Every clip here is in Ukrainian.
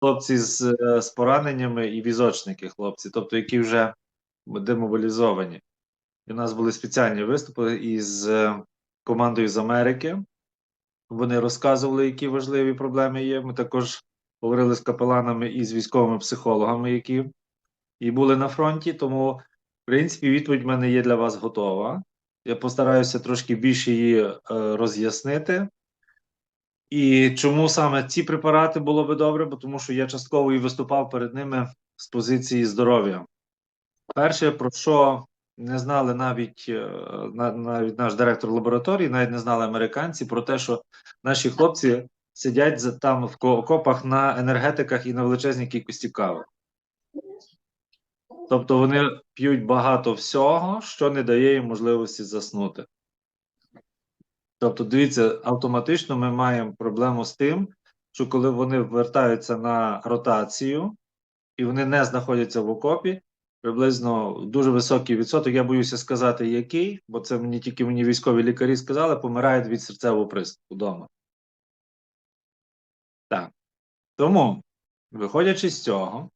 хлопці з, е, з пораненнями і візочники, хлопці, тобто які вже демобілізовані. І у нас були спеціальні виступи із е, командою з Америки. Вони розказували, які важливі проблеми є. Ми також говорили з капеланами і з військовими психологами, які і були на фронті. Тому, в принципі, відповідь в мене є для вас готова. Я постараюся трошки більше її е, роз'яснити. І чому саме ці препарати було би добре? Бо тому що я частково і виступав перед ними з позиції здоров'я. Перше, про що не знали навіть, е, навіть наш директор лабораторії, навіть не знали американці про те, що наші хлопці сидять там в окопах на енергетиках і на величезній кількості кави. Тобто вони п'ють багато всього, що не дає їм можливості заснути. Тобто, дивіться, автоматично ми маємо проблему з тим, що коли вони вертаються на ротацію і вони не знаходяться в окопі, приблизно дуже високий відсоток, я боюся сказати, який, бо це мені тільки мені військові лікарі сказали, помирають від серцевого приступу вдома. Так. Тому, виходячи з цього,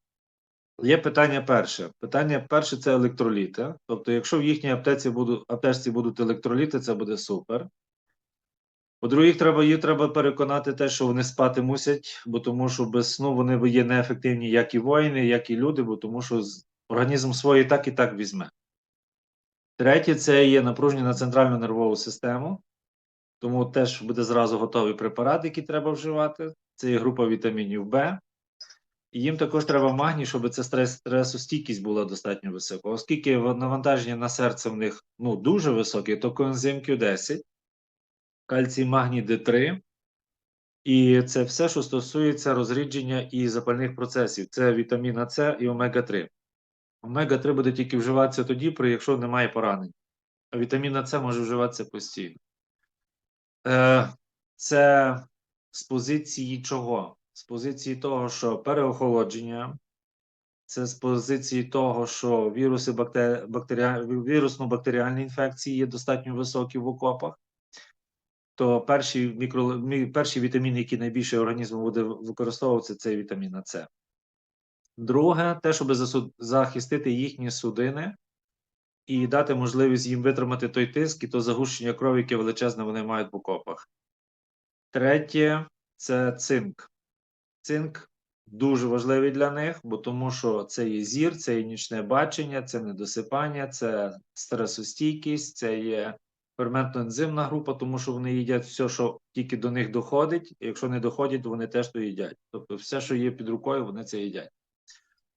є питання перше. Питання перше це електроліти. Тобто, якщо в їхній аптеці будуть, аптечці будуть електроліти, це буде супер. По-друге, треба, їх треба переконати те, що вони спати мусять, бо тому що без сну вони є неефективні як і воїни, як і люди, бо тому що організм свої так і так візьме. Третє, це є напруження на центральну нервову систему, тому теж буде зразу готовий препарат, який треба вживати. Це є група вітамінів Б. І їм також треба магній, щоб ця стрес, стресостійкість була достатньо висока. Оскільки навантаження на серце в них ну, дуже високе, то коензим Q10, кальцій магній Д3. І це все, що стосується розрідження і запальних процесів. Це вітаміна С і омега-3. Омега-3 буде тільки вживатися тоді, якщо немає поранень. А вітаміна С може вживатися постійно. Е, це з позиції чого? З позиції того, що переохолодження, це з позиції того, що віруси бактер... бактеріа... вірусно-бактеріальні інфекції є достатньо високі в окопах. То перші, мікро... перші вітаміни, які найбільше організм буде використовуватися, це вітаміна С. Друге, те, щоб захистити їхні судини і дати можливість їм витримати той тиск і то загущення крові, яке величезне вони мають в окопах. Третє це цинк. Цинк дуже важливий для них, бо тому що це є зір, це є нічне бачення, це недосипання, це стресостійкість, це є ферментно-ензимна група, тому що вони їдять все, що тільки до них доходить. І якщо не доходить, то вони теж то їдять. Тобто, все, що є під рукою, вони це їдять.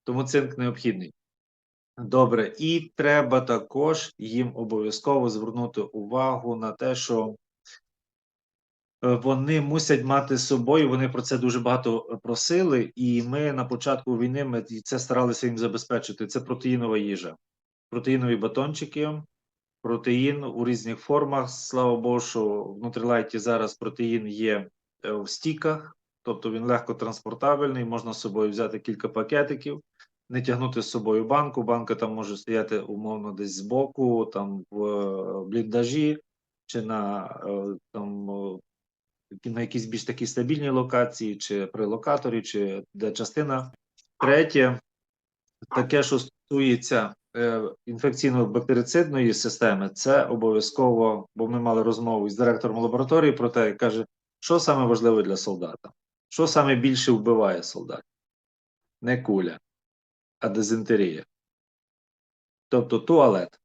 Тому цинк необхідний. Добре, і треба також їм обов'язково звернути увагу на те, що е, вони мусять мати з собою. Вони про це дуже багато просили, і ми на початку війни ми це старалися їм забезпечити. Це протеїнова їжа, протеїнові батончики, протеїн у різних формах. Слава Богу, що в Нутрилайті зараз протеїн є е, в стіках, тобто він легко транспортабельний, можна з собою взяти кілька пакетиків не тягнути з собою банку. Банка там може стояти умовно десь збоку, там в е, бліндажі, чи на е, там на якійсь більш такій стабільній локації, чи при локаторі, чи де частина. Третє, таке, що стосується е, інфекційно-бактерицидної системи, це обов'язково, бо ми мали розмову із директором лабораторії про те, каже, що саме важливе для солдата, що саме більше вбиває солдат, не куля а дизентерія. Тобто туалет.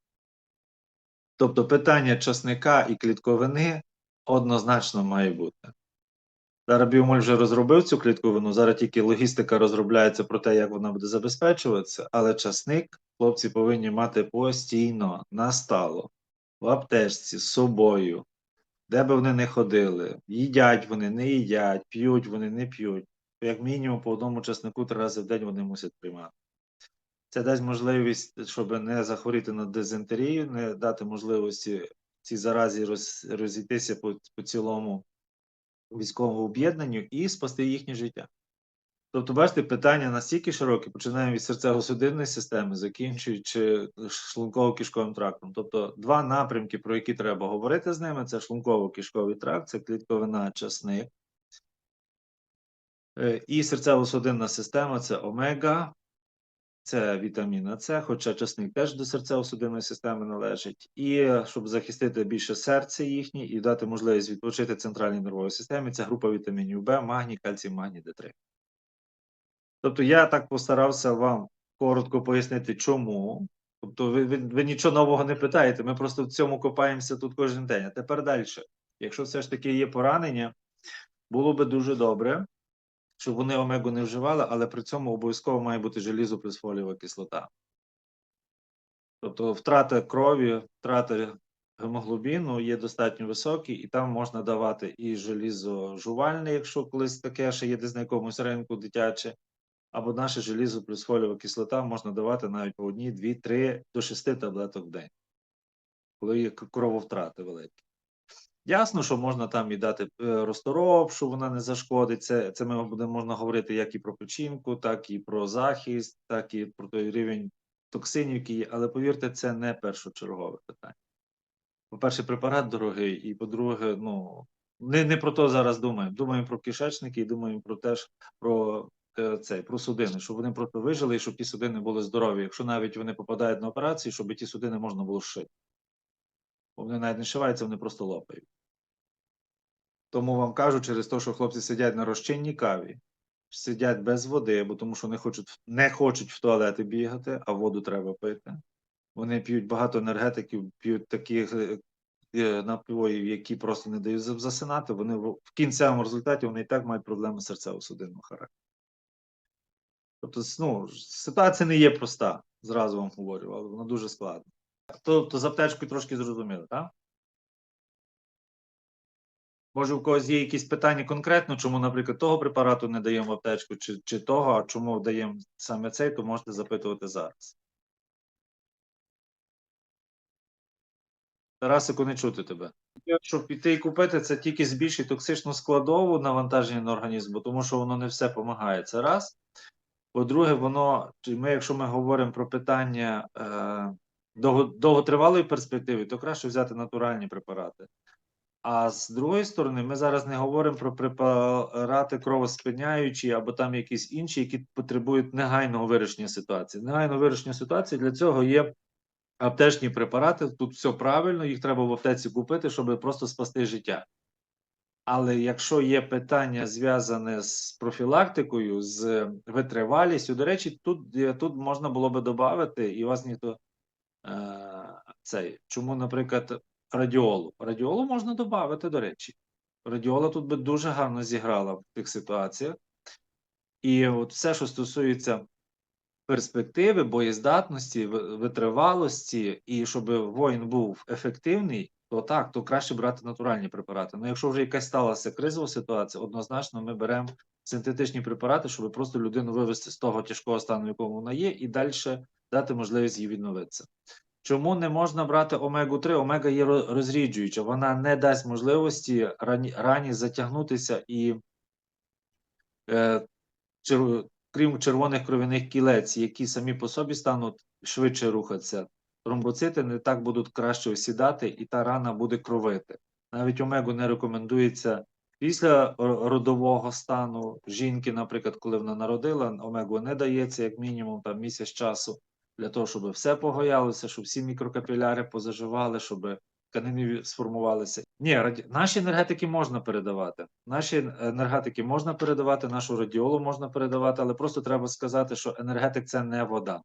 Тобто питання часника і клітковини однозначно має бути. Зараз Біомоль вже розробив цю клітковину, зараз тільки логістика розробляється про те, як вона буде забезпечуватися, але часник хлопці повинні мати постійно, на стало, в аптечці, з собою, де би вони не ходили. Їдять вони, не їдять, п'ють вони, не п'ють. Як мінімум по одному часнику три рази в день вони мусять приймати. Це дасть можливість, щоб не захворіти на дизентерію, не дати можливості цій заразі роз, розійтися по, по цілому військовому об'єднанню і спасти їхнє життя. Тобто, бачите, питання настільки широке, починаємо від серцево-судинної системи, закінчуючи шлунково-кишковим трактом. Тобто, два напрямки, про які треба говорити з ними: це шлунково-кишковий тракт, це клітковина часник. Е, І серцево-судинна система це омега, це вітаміна С, хоча часник теж до серцево-судинної системи належить. І щоб захистити більше серце їхнє і дати можливість відпочити центральній нервовій системі, це група вітамінів В, магній, кальцій, магній, Д3. Тобто я так постарався вам коротко пояснити, чому. Тобто ви, ви, ви нічого нового не питаєте, ми просто в цьому копаємося тут кожен день. А тепер далі. Якщо все ж таки є поранення, було би дуже добре, щоб вони омегу не вживали, але при цьому обов'язково має бути желізо плюс фолієва кислота. Тобто втрата крові, втрата гемоглобіну є достатньо високі, і там можна давати і желізо жувальне, якщо колись таке ще є десь на якомусь ринку дитяче, або наше желізо плюс фолієва кислота можна давати навіть по одній, дві, три до шести таблеток в день, коли є крововтрати великі. Ясно, що можна там і дати е, розторов, що вона не зашкодить. Це, це ми будемо можна говорити як і про печінку, так і про захист, так і про той рівень токсинів, які є. Але повірте, це не першочергове питання. По-перше, препарат дорогий, і по-друге, ну не, не про то зараз думаємо. Думаємо про кишечники і думаємо про теж про цей, про судини, щоб вони просто вижили і щоб ті судини були здорові. Якщо навіть вони попадають на операцію, щоб ті судини можна було зшити. Бо вони навіть не шиваються, вони просто лопають. Тому вам кажу через те, що хлопці сидять на розчинній каві, сидять без води, бо тому що не хочуть, не хочуть в туалети бігати, а воду треба пити. Вони п'ють багато енергетиків, п'ють таких е, е, напоїв, які просто не дають засинати. Вони в кінцевому результаті вони і так мають проблеми серцево-судинного характеру. Тобто, ну, ситуація не є проста, зразу вам говорю, але вона дуже складна. Тобто з аптечкою трошки зрозуміли, так? Може, у когось є якісь питання конкретно, чому, наприклад, того препарату не даємо в аптечку, чи, чи того, а чому даємо саме цей, то можете запитувати зараз. Тарасику, не чути тебе. Щоб піти і купити, це тільки збільшить токсичну складову навантаження на організм, тому що воно не все допомагає. Це раз. По-друге, воно, чи ми, якщо ми говоримо про питання е, довготривалої перспективи, то краще взяти натуральні препарати. А з другої сторони, ми зараз не говоримо про препарати кровоспиняючі або там якісь інші, які потребують негайного вирішення ситуації. Негайного вирішення ситуації для цього є аптечні препарати. Тут все правильно, їх треба в аптеці купити, щоб просто спасти життя. Але якщо є питання зв'язане з профілактикою, з витривалістю, до речі, тут, е, тут можна було би додати, і вас ніхто е, цей. Чому, наприклад, радіолу? Радіолу можна додати, до речі. Радіола тут би дуже гарно зіграла в тих ситуаціях. І от все, що стосується перспективи, боєздатності, витривалості, і щоб воїн був ефективний, то так, то краще брати натуральні препарати. Ну, якщо вже якась сталася кризова ситуація, однозначно ми беремо синтетичні препарати, щоб просто людину вивести з того тяжкого стану, в якому вона є, і далі дати можливість їй відновитися. Чому не можна брати омегу 3 Омега є розріджуюча, вона не дасть можливості рані, рані затягнутися і е, чер- крім червоних кровяних кілець, які самі по собі стануть швидше рухатися, тромбоцити не так будуть краще осідати, і та рана буде кровити. Навіть омегу не рекомендується після родового стану жінки, наприклад, коли вона народила, омегу не дається як мінімум там місяць часу для того, щоб все погоялося, щоб всі мікрокапіляри позаживали, щоб тканини сформувалися. Ні, раді... наші енергетики можна передавати. Наші енергетики можна передавати, нашу радіолу можна передавати, але просто треба сказати, що енергетик це не вода.